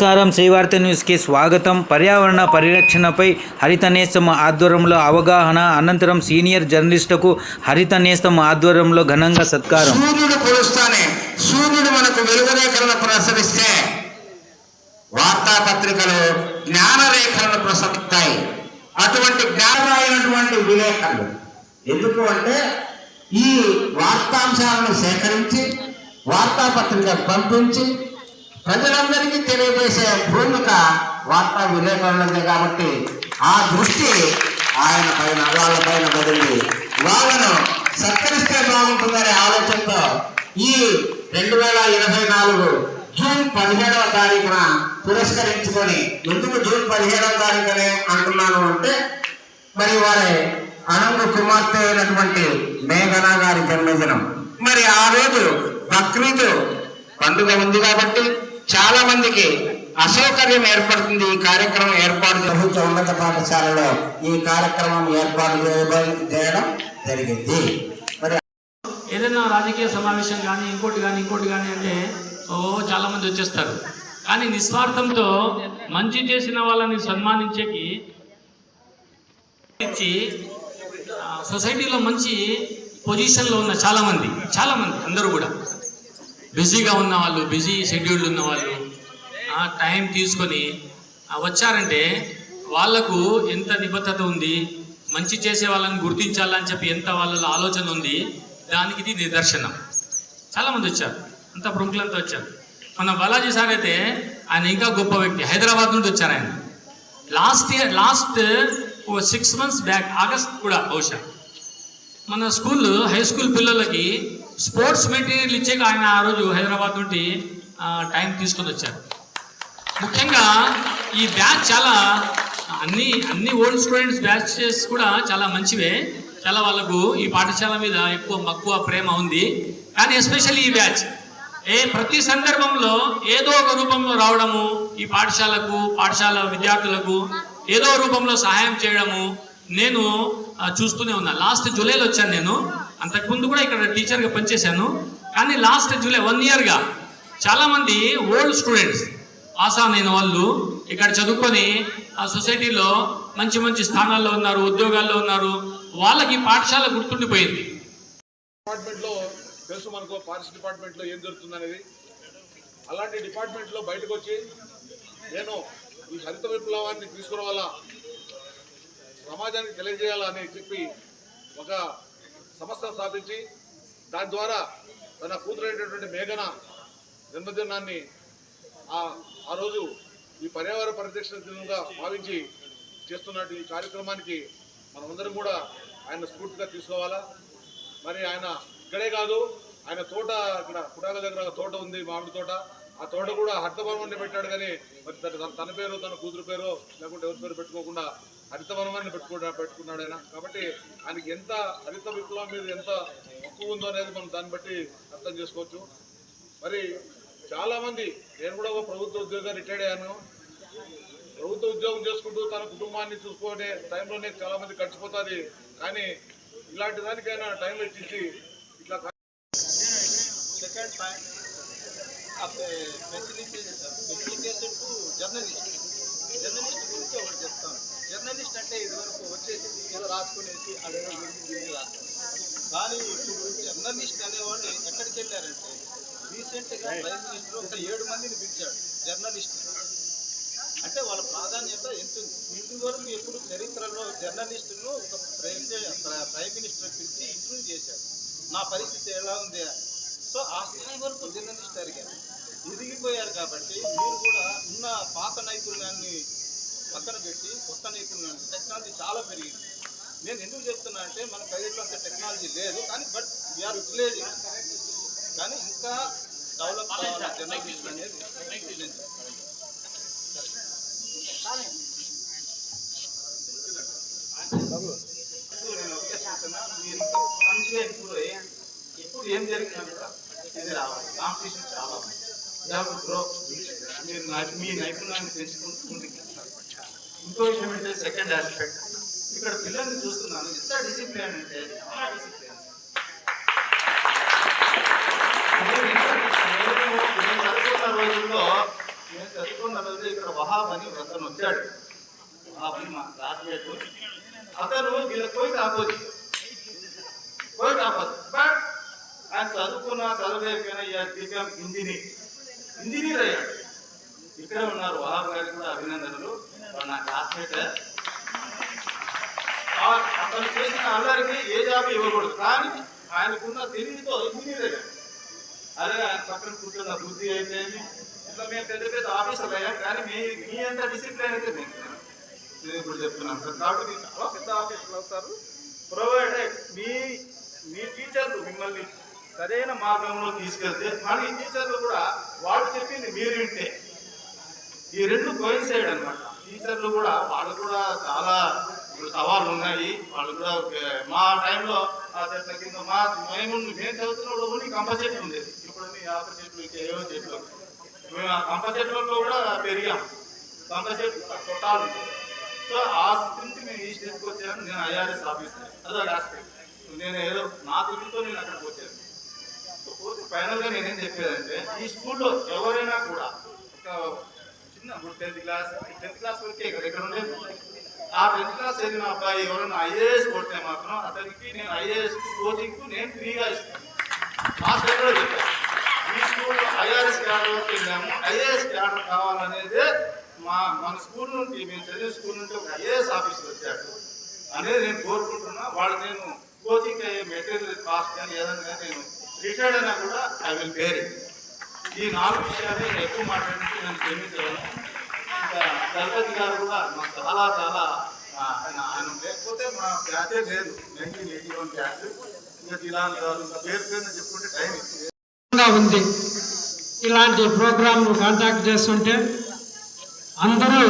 నమస్కారం. శ్రీవార్త న్యూస్కి స్వాగతం. పర్యావరణ పరిరక్షణపై హరిత నేస్తం ఆధ్వర్యంలో అవగాహన అనంతరం సీనియర్ జర్నలిస్టుకు హరిత నేస్తం ఆధ్వర్యంలో ఘనంగా సత్కారం. సూర్యుడు కొలుస్తానే సూర్యుడు మనకు వెలుగురేఖలను ప్రసరిస్తే వార్తాపత్రికలు జ్ఞానరేఖలను ప్రసరిస్తాయి అటువంటి జ్ఞానమైనటువంటి విలేకరులు ఎందుకు అంటే ఈ వార్తాంశాలను సేకరించి వార్తాపత్రిక పంపించి ప్రజలందరికీ తెలియజేసే భూమిక వార్తా విలేకరులదే కాబట్టి ఆ దృష్టి ఆయన పైన వాళ్ళ పైన బదిలి వాళ్ళను సత్కరిస్తే బాగుంటుందనే ఆలోచనతో ఈ రెండు వేల ఇరవై నాలుగు జూన్ పదిహేడవ తారీఖున పురస్కరించుకొని ఎందుకు జూన్ పదిహేడవ తారీఖునే అంటున్నాను అంటే మరి వారి అనంత కుమార్తె అయినటువంటి మేఘనా గారి జన్మదినం. మరి ఆ రోజు బక్రీద్ పండుగ ఉంది కాబట్టి చాలా మందికి అసౌకర్యం ఏర్పడుతుంది ఈ కార్యక్రమం ఏర్పాటు ప్రభుత్వ ఉన్నత పాఠశాలలో ఈ కార్యక్రమం ఏర్పాటు చేయబడి చేయడం జరిగింది. మరి ఏదైనా రాజకీయ సమావేశం కానీ ఇంకోటి కానీ ఇంకోటి కానీ అంటే ఓ చాలా మంది వచ్చేస్తారు. కానీ నిస్వార్థంతో మంచి చేసిన వాళ్ళని సన్మానించేకి ఇచ్చి సొసైటీలో మంచి పొజిషన్లో ఉన్న చాలా మంది చాలా మంది అందరూ కూడా. బిజీగా ఉన్న వాళ్ళు బిజీ షెడ్యూల్డ్ ఉన్న వాళ్ళు ఆ, టైం తీసుకొని వచ్చారంటే వాళ్ళకు ఎంత నిబద్ధత ఉంది మంచి చేసే వాళ్ళని గుర్తించాలని చెప్పి ఎంత వాళ్ళలో ఆలోచన ఉంది దానికి ఇది నిదర్శనం. చాలామంది వచ్చారు అంత ప్రముఖులంతా వచ్చారు. మన బాలాజీ సార్ అయితే ఆయన ఇంకా గొప్ప వ్యక్తి హైదరాబాద్ నుండి వచ్చారు ఆయన. Last year last six months back August కూడా బహుశా. మన స్కూల్ హై స్కూల్ పిల్లలకి స్పోర్ట్స్ మెటీరియల్ ఇచ్చాక ఆయన ఆ రోజు హైదరాబాద్ నుండి టైం తీసుకొని వచ్చారు. ముఖ్యంగా ఈ బ్యాచ్ చాలా అన్ని అన్ని ఓల్డ్ స్టూడెంట్స్ బ్యాచెస్ కూడా చాలా మంచివే. చాలా వాళ్ళకు ఈ పాఠశాల మీద ఎక్కువ మక్కువ ప్రేమ ఉంది. కానీ ఎస్పెషల్లీ ఈ బ్యాచ్. ఏ ప్రతి సందర్భంలో ఏదో ఒక రూపంలో రావడము ఈ పాఠశాలకు పాఠశాల విద్యార్థులకు ఏదో రూపంలో సహాయం చేయడము నేను చూస్తూనే ఉన్నా. లాస్ట్ జూలైలో వచ్చాను నేను. అంతకుముందు కూడా ఇక్కడ టీచర్గా పనిచేశాను. కానీ లాస్ట్ జూలై వన్ ఇయర్గా చాలామంది ఓల్డ్ స్టూడెంట్స్ ఆసాన్ అయిన వాళ్ళు ఇక్కడ చదువుకొని ఆ సొసైటీలో మంచి మంచి స్థానాల్లో ఉన్నారు ఉద్యోగాల్లో ఉన్నారు. వాళ్ళకి పాఠశాల గుర్తుండిపోయింది. డిపార్ట్మెంట్లో తెలుసు మనకు ఫారెస్ట్ డిపార్ట్మెంట్లో ఏం జరుగుతుంది అనేది అలాంటి డిపార్ట్మెంట్లో బయటకు వచ్చి నేను ఈ హరిత విప్లవాన్ని తీసుకురావాలా? సమాజానికి తెలియజేయాలని చెప్పి ఒక సంస్థ స్థాపించి దాని ద్వారా తన కూతురైనటువంటి మేఘన జన్మదినాన్ని ఆ రోజు ఈ పర్యావరణ పరిరక్షణ దినంగా భావించి చేస్తున్నట్టు ఈ కార్యక్రమానికి మనమందరం కూడా ఆయన స్ఫూర్తిగా తీసుకోవాలా? మరి ఆయన ఇక్కడే కాదు ఆయన తోట ఇక్కడ పుటాల దగ్గర తోట ఉంది మామిడి తోట. ఆ తోట కూడా హరితవనమని పెట్టాడు కానీ మరి తన- తన పేరు తన కూతురు పేరు లేకుంటే ఎవరి పేరు పెట్టుకోకుండా హరితవనమని పెట్టుకున్నా పెట్టుకున్నాడు ఆయన. కాబట్టి ఆయనకి ఎంత హరిత విప్లవం మీద ఎంత మక్కువ ఉందో అనేది మనం దాన్ని బట్టి అర్థం చేసుకోవచ్చు. మరి చాలామంది నేను కూడా ఒక ప్రభుత్వ ఉద్యోగం రిటైర్డ్ అయ్యాను. ప్రభుత్వ ఉద్యోగం చేసుకుంటూ తన కుటుంబాన్ని చూసుకునే టైంలోనే చాలా మంది గడిచిపోతుంది. కానీ ఇలాంటి దానికైనా టైం ఇచ్చి ఇట్లా second facilitation to journalist journalist గురించి ఒకటి చెప్తాను. జర్నలిస్ట్ అంటే ఇదివరకు వచ్చేసి ఏదో రాసుకునేసి అడగడం గురించి కానీ ఇప్పుడు జర్నలిస్ట్ అనేవాళ్ళు ఎక్కడికి వెళ్ళారంటే రీసెంట్గా ప్రైమ్ మినిస్టర్ ఒక ఏడు మందిని పిలిచాడు జర్నలిస్ట్ అంటే వాళ్ళ ప్రాధాన్యత ఎంత ఇదివరకు ఎప్పుడు చరిత్రలో జర్నలిస్టును ఒక ప్రైమ్ ప్రైమ్ మినిస్టర్ పిలిచి ఇంటర్వ్యూ చేశాడు నా పరిస్థితి ఎలా ఉంది? సో ఆ స్థాయి వరకు జర్నలిస్ట్ అడిగారు. ఎదిగిపోయారు కాబట్టి మీరు కూడా ఉన్న పాత నైపుణ్యాన్ని పక్కన పెట్టి కొత్త నైపుణ్యాన్ని టెక్నాలజీ చాలా పెరిగింది నేను ఎందుకు చెప్తున్నా అంటే మన ప్రైవేట్లో అంత టెక్నాలజీ లేదు కానీ బట్ వీఆర్ యూటిలైజింగ్ కానీ ఇంకా డెవలప్ అనేది మీరు ఇప్పుడు ఏం జరిగినా కూడా ఇది రావాలి కాంపిటీషన్ చాలా మీరు నై- మీ నైపుణ్యాన్ని పెంచుకుంటూ ముందుకు వెళ్తారు ఇంకో విషయం అంటే సెకండ్ ఆస్పెక్ట్ ఇక్కడ పిల్లల్ని చూస్తున్నాను. ఎంత డిసిప్లిన్ అంటే చాలా డిసిప్లిన్ చదువుకున్న రోజుల్లో నేను చదువుకున్న రోజు ఇక్కడ వహాబ్ అని అతను వచ్చాడు. వహాబ్ అని మా క్లాస్మేట్. అతను వీళ్ళకి పోయి ఆపోజిట్. పోయి ఆపోజిట్. బట్ ఆయన చదువుకున్న చదువులేకపోయినా బికమ్ ఇంజనీర్. ఇంజనీర్ అయ్యాడు. ఇక్కడ ఉన్నారు వహాబ్ గారికి కూడా అభినందనలు నా క్లాస్మేట్ అతను చేసిన అల్లరికి ఏ జాబ్ ఇవ్వకూడదు. కానీ ఆయనకున్న తెలివితో ఇంజనీర్ అయ్యాడు. అదే ఆయన పక్కన కూర్చున్న బుద్ధి అయితే ఇట్లా మేము పెద్ద పెద్ద ఆఫీసర్లు అయ్యాం. కానీ మీ మీ అంత డిసిప్లిన్ అయితే మేము నేను ఇప్పుడు చెప్తున్నాను. సార్ కాబట్టి మీరు చాలా పెద్ద ఆఫీసర్లు అవుతారు. ప్రొవైడెడ్ మీ మీ టీచర్లు మిమ్మల్ని సరైన మార్గంలో తీసుకెళ్తే మళ్ళీ ఈ టీచర్లు కూడా వాళ్ళు చెప్పింది మీరు వింటే. ఈ రెండు కోయిన్సైడ్ అన్నమాట. టీచర్లు కూడా వాళ్ళు కూడా చాలా ఇప్పుడు సవాళ్ళు ఉన్నాయి. వాళ్ళు కూడా మా టైంలో ఆ చెట్ల కింద మా మేము మేము చదువుతున్నప్పుడు ఓన్లీ కంప చెట్లు ఉండేది ఇప్పుడు మీ యాప చెట్లు ఏవో చెట్లు. మేము ఆ కంప చెట్లలో కూడా పెరిగాం కంప చెట్లు కొట్టాలు సో ఆ స్థితి మేము ఈ స్టేజ్కి వచ్చాను నేను ఐఆర్ఎస్ ఆఫీసర్ అదొక ఆస్పెక్ట్ నేను ఏదో నా తిరుగుతో నేను అక్కడికి వచ్చాను. ఫైనల్గా నేనేం చెప్పేదంటే ఈ స్కూల్లో ఎవరైనా కూడా ఒక చిన్న టెన్త్ క్లాస్ టెన్త్ క్లాస్ వరకే కదా ఇక్కడ ఉండేది? ఆ టెన్త్ క్లాస్ చదివిన అబ్బాయి ఎవరైనా ఐఏఎస్ కొడితే మాత్రం అతనికి నేను ఐఏఎస్ కోచింగ్ నేను ఫ్రీగా ఇస్తాను. మా చెప్పాను ఈ స్కూల్ ఐఆర్ఎస్ క్యాడర్ వరకు వెళ్ళాము. ఐఏఎస్ క్యాడర్ కావాలనేదే మా మన స్కూల్ నుండి మేము చదివే స్కూల్ నుండి ఒక ఐఏఎస్ ఆఫీసర్ వచ్చాడు. అనేది నేను కోరుకుంటున్నా. వాళ్ళు నేను కోచింగ్ అయ్యే మెటీరియల్ కాస్ట్ కానీ ఏదైనా నేను రిటైర్డ్ అయినా కూడా ఐ విల్ పేర్. ఈ నాలుగు విషయాలే ఎక్కువ మాట్లాడితే నేను క్షమించగలను ఇంకా దళపతి గారు కూడా మాకు చాలా చాలా ఆయన ఆయన లేకపోతే మా బ్యాచే లేదు. Nineteen eighty one batch. ఇంకా జిలాన్ గారు ఇంకా పేరు పేరున చెప్పుకుంటే టైం ఉంది. ఇలాంటి ప్రోగ్రాంలు కాంటాక్ట్ చేస్తుంటే అందరూ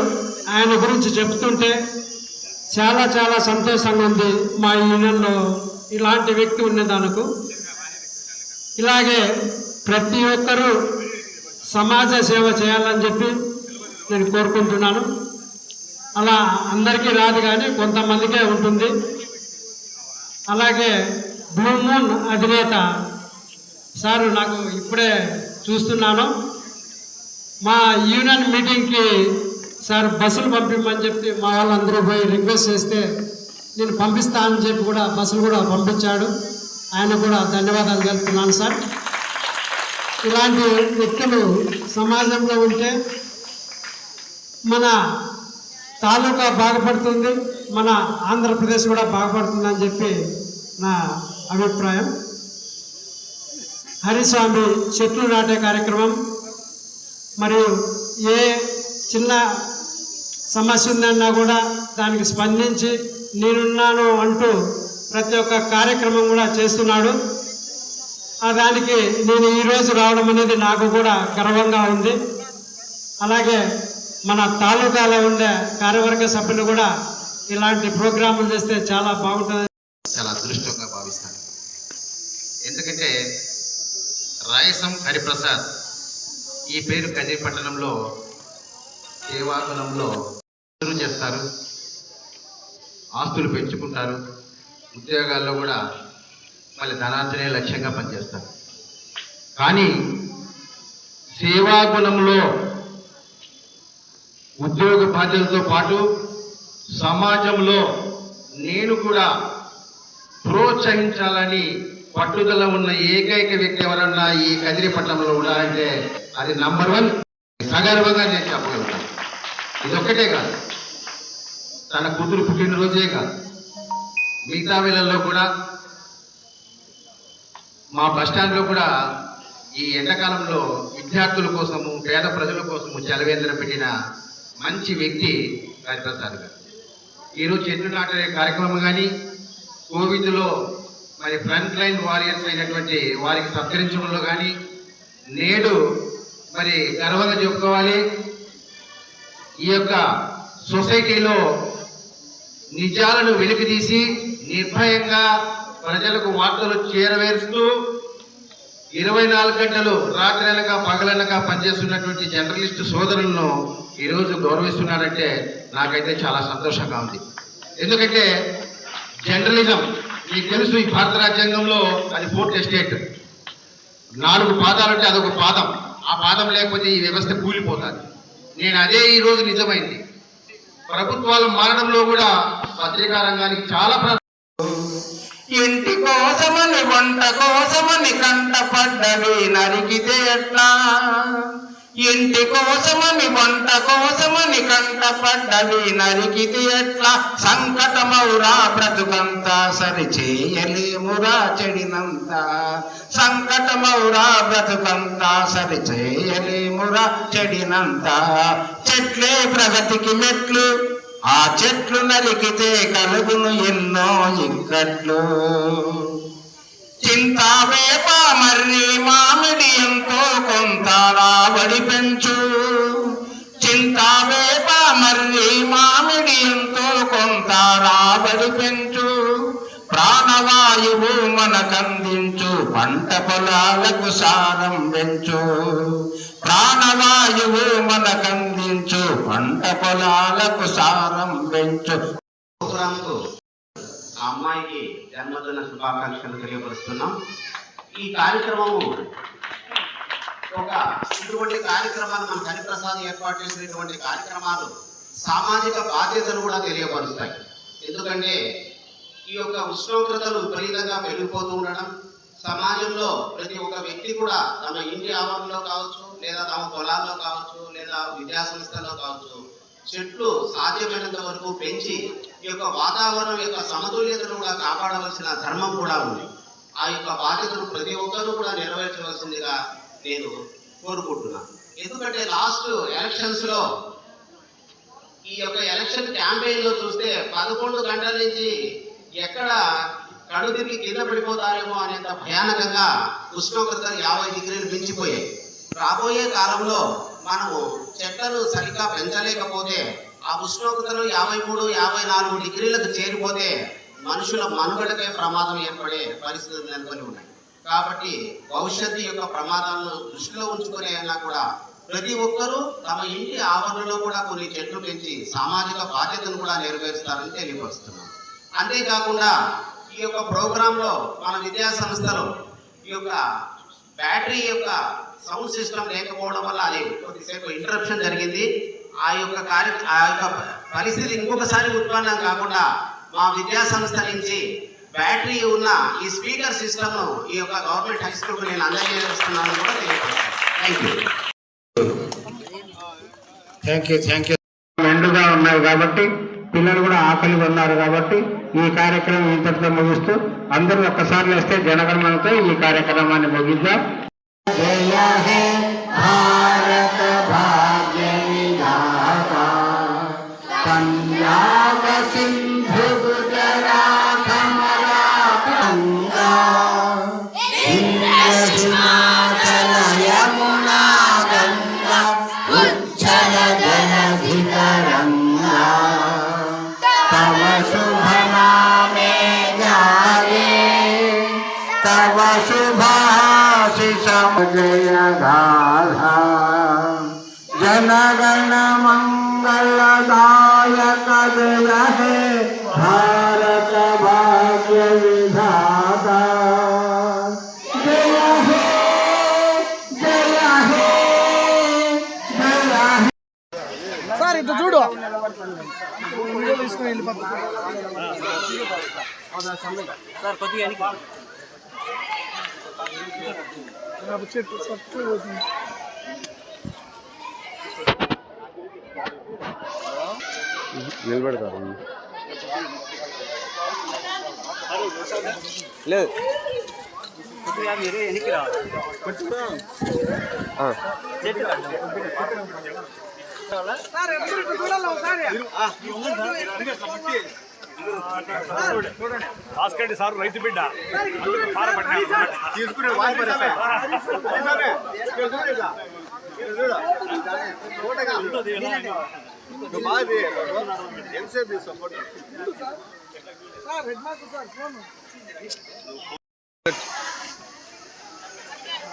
ఆయన గురించి చెప్తుంటే చాలా చాలా సంతోషంగా ఉంది మా యూనియన్లో ఇలాంటి వ్యక్తి ఉన్నదానికి ఇలాగే ప్రతి ఒక్కరూ సమాజ సేవ చేయాలని చెప్పి నేను కోరుకుంటున్నాను. అలా అందరికీ రాదు కానీ కొంతమందికే ఉంటుంది. అలాగే బ్లూ మూన్ అధినేత సారు నాకు ఇప్పుడే చూస్తున్నాను. మా యూనియన్ మీటింగ్కి సార్ బస్సులు పంపిమ్మని చెప్పి మా వాళ్ళందరూ పోయి రిక్వెస్ట్ చేస్తే నేను పంపిస్తానని చెప్పి కూడా బస్సులు కూడా పంపించాడు. ఆయన కూడా ధన్యవాదాలు తెలుపుతున్నాను సార్. ఇలాంటి వ్యక్తులు సమాజంలో ఉంటే మన తాలూకా బాగుపడుతుంది మన ఆంధ్రప్రదేశ్ కూడా బాగుపడుతుందని చెప్పి నా అభిప్రాయం. హరిస్వామి చెట్లు నాటే కార్యక్రమం మరియు ఏ చిన్న సమస్య ఉందన్నా కూడా దానికి స్పందించి నేనున్నాను అంటూ ప్రతి ఒక్క కార్యక్రమం కూడా చేస్తున్నాడు. ఆ దానికి నేను ఈరోజు రావడం అనేది నాకు కూడా గర్వంగా ఉంది. అలాగే మన తాలూకాలో ఉండే కార్యవర్గ సభ్యులు కూడా ఇలాంటి ప్రోగ్రాములు చేస్తే చాలా బాగుంటుంది. చాలా అదృష్టంగా భావిస్తాను. ఎందుకంటే రాయసం హరిప్రసాద్ ఈ పేరు కదిరి పట్టణంలో సేవాకులంలో చేస్తారు. ఆస్తులు పెంచుకుంటారు. ఉద్యోగాల్లో కూడా మళ్ళీ ధనార్జనే లక్ష్యంగా పనిచేస్తారు. కానీ సేవాగుణంలో ఉద్యోగ బాధ్యతలతో పాటు సమాజంలో నేను కూడా ప్రోత్సహించాలని పట్టుదల ఉన్న ఏకైక వ్యక్తి ఎవరన్నా ఈ కదిరి పట్టణంలో ఉన్నారంటే అది నంబర్ వన్. సగర్వంగా నేను చెప్పగలుగుతాను. ఇదొక్కటే కాదు. తన కూతురు పుట్టినరోజే కాదు. మిగతా వేళల్లో కూడా మా బస్టాండ్లో కూడా ఈ ఎండాకాలంలో విద్యార్థుల కోసము పేద ప్రజల కోసము చలవేంద్ర పెట్టిన మంచి వ్యక్తి హరిప్రసాద్ గారు. ఈరోజు చెట్లు నాటే కార్యక్రమం కానీ కోవిడ్లో మరి ఫ్రంట్ లైన్ వారియర్స్ అయినటువంటి వారికి సత్కరించడంలో కానీ నేడు మరి గర్వంగా చెప్పుకోవాలి. ఈ యొక్క సొసైటీలో నిజాలను వెలికితీసి నిర్భయంగా ప్రజలకు వార్తలు చేరవేరుస్తూ ఇరవై నాలుగు గంటలు రాత్రనక పగలనక పనిచేస్తున్నటువంటి జర్నలిస్టు సోదరులను ఈరోజు గౌరవిస్తున్నారంటే నాకైతే చాలా సంతోషంగా ఉంది. ఎందుకంటే జర్నలిజం మీకు తెలుసు ఈ భారత రాజ్యాంగంలో అది ఫోర్త్ ఎస్టేట్. నాలుగు పాదాలు అంటే అదొక పాదం. ఆ పాదం లేకపోతే ఈ వ్యవస్థ కూలిపోతుంది. నేను అదే ఈ రోజు నిజమైంది. ప్రభుత్వాలు మారడంలో కూడా పత్రికా రంగానికి చాలా ఇంటి కోసమని వంట కోసమని కంటపడ్డవి నరికితే ఎట్లా? ఇంటి కోసమని వంట కోసమని కంటపడ్డవి నరికితే ఎట్లా? సంకటమౌరా బ్రతుకంతా సరి చేయలేమురా చెడినంతా. సంకటమౌరా బ్రతుకంతా సరి చేయలేమురా చెడినంతా. చెట్లే ప్రగతికి మెట్లు. ఆ చెట్లు నరికితే కలుగును ఎన్నో ఇక్కట్లు చింత మర్రి మామిడి ఎంతో కొంత రాబడి పెంచు. చింత మర్రి మామిడి ఎంతో కొంత రాబడి పెంచు. ప్రాణవాయువు మనకందించు పంట పొలాలకు సారం పెంచు. ప్రాణవాయువు మనకందించు పంట పొలాలకు సారం పెంచు. ప్రోగ్రాంకు ఆ అమ్మాయికి జన్మదిన శుభాకాంక్షలు తెలియపరుస్తున్నాం. ఈ కార్యక్రమము ఒక ఇటువంటి కార్యక్రమాలు మన హరిప్రసాద్ ఏర్పాటు చేసినటువంటి కార్యక్రమాలు సామాజిక బాధ్యతలు కూడా తెలియపరుస్తాయి. ఎందుకంటే ఈ యొక్క ఉష్ణోగ్రతలు విపరీతంగా పెరిగిపోతూ ఉండడం సమాజంలో ప్రతి ఒక్క వ్యక్తి కూడా తమ ఇంటి ఆవరణలో కావచ్చు లేదా తమ పొలాల్లో కావచ్చు లేదా విద్యా సంస్థల్లో కావచ్చు చెట్లు సాధ్యమైనంత వరకు పెంచి ఈ యొక్క వాతావరణం యొక్క సమతుల్యతను కూడా కాపాడవలసిన ధర్మం కూడా ఉంది. ఆ యొక్క బాధ్యతను ప్రతి ఒక్కరూ కూడా నెరవేర్చవలసిందిగా నేను కోరుకుంటున్నాను. ఎందుకంటే లాస్ట్ ఎలక్షన్స్లో ఈ యొక్క ఎలక్షన్ క్యాంపెయిన్లో చూస్తే పదకొండు గంటల నుంచి ఎక్కడ కళ్ళు తిరిగి కింద పడిపోతారేమో అనేంత భయానకంగా ఉష్ణోగ్రతలు యాభై డిగ్రీలు మించిపోయాయి. రాబోయే కాలంలో మనము చెట్లను సరిగ్గా పెంచలేకపోతే ఆ ఉష్ణోగ్రతలు యాభై మూడు యాభై నాలుగు డిగ్రీలకు చేరిపోతే మనుషుల మనుగడకే ప్రమాదం ఏర్పడే పరిస్థితులు నెలకొని ఉన్నాయి. కాబట్టి భవిష్యత్తు యొక్క ప్రమాదాలను దృష్టిలో ఉంచుకునేలా కూడా ప్రతి ఒక్కరూ తమ ఇంటి ఆవరణలో కూడా కొన్ని చెట్లు పెంచి సామాజిక బాధ్యతను కూడా నెరవేరుస్తారని తెలియపరుస్తున్నాం. అంతేకాకుండా ఈ యొక్క ప్రోగ్రాంలో మన విద్యా సంస్థలు ఈ యొక్క బ్యాటరీ యొక్క సౌండ్ సిస్టమ్ లేకపోవడం వల్ల అది కొద్దిసేపు ఇంటరప్షన్ జరిగింది. ఆ యొక్క కార్య ఆ యొక్క పరిస్థితి ఇంకొకసారి ఉత్పన్నం కాకుండా మా విద్యా సంస్థ నుంచి బ్యాటరీ ఉన్న ఈ స్పీకర్ సిస్టమ్ ఈ యొక్క గవర్నమెంట్ హై స్కూల్కు నేను అందజేస్తున్నాను కూడా thank you thank you thank you మెండుగా ఉన్నాయి కాబట్టి పిల్లలు కూడా ఆకలి ఉన్నారు కాబట్టి ఈ కార్యక్రమం ఇంతటితో ముగిస్తూ అందరూ ఒక్కసారి వేస్తే జనగణమనతో ఈ కార్యక్రమాన్ని ముగిద్దాం. భారత భాగ్య విధాత. పంజాబ సింధు గుజరాత. సార్ ఇటు చూడు. వీడియో తీసుకుని వెళ్ళిపోతా చెట్టు చెట్టు పోతుంది సార్ ఎప్పుడు ఇటు చూడాలి ఒకసారి భాస్కర్ సార్ రైతు బిడ్డ తీసుకునే వాయిస్ ఎంతసేపు support sir head master sir phone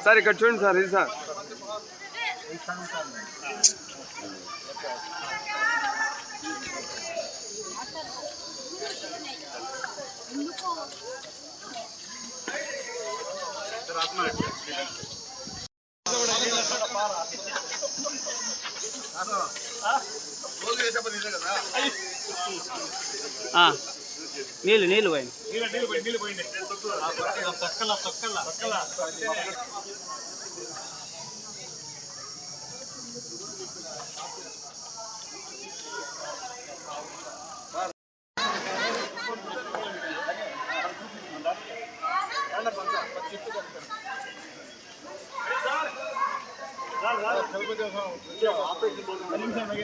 sir ఇక్కడ చూడండి సార్ ఇది సార్ రోజు చేసే పని ఇదే కదా నీళ్ళు నీళ్ళు పోయింది. నీళ్ళు ఆపరేషన్